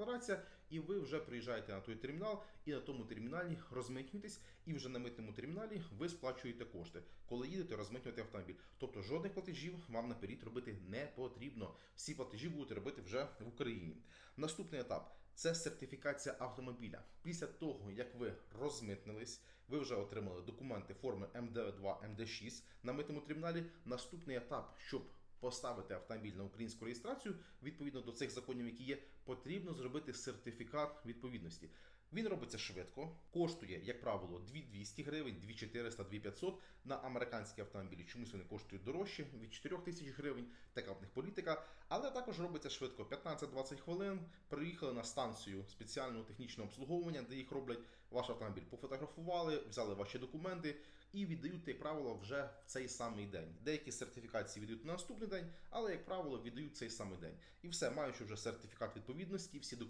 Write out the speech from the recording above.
декларація, і ви вже приїжджаєте на той термінал, і на тому терміналі розмитнюєтесь, і вже на митному терміналі ви сплачуєте кошти, коли їдете розмитнювати автомобіль. Тобто жодних платежів вам наперед робити не потрібно. Всі платежі будете робити вже в Україні. Наступний етап це сертифікація автомобіля. Після того, як ви розмитнились, ви вже отримали документи форми МД2, МД6 на митному терміналі. Наступний етап, щоб поставити автомобіль на українську реєстрацію відповідно до цих законів, які є, потрібно зробити сертифікат відповідності. Він робиться швидко, коштує, як правило, 2200 гривень, 2400, 2500 на американські автомобілі. Чомусь вони коштують дорожче від 4000 гривень. Така в них політика. Але також робиться швидко 15-20 хвилин. Приїхали на станцію спеціального технічного обслуговування, де їх роблять. Ваш автомобіль пофотографували, взяли ваші документи і віддають як правило вже в цей самий день. Деякі сертифікації віддають на наступний день, але як правило віддають цей самий день. І все, маючи вже сертифікат відповідності, всі документи.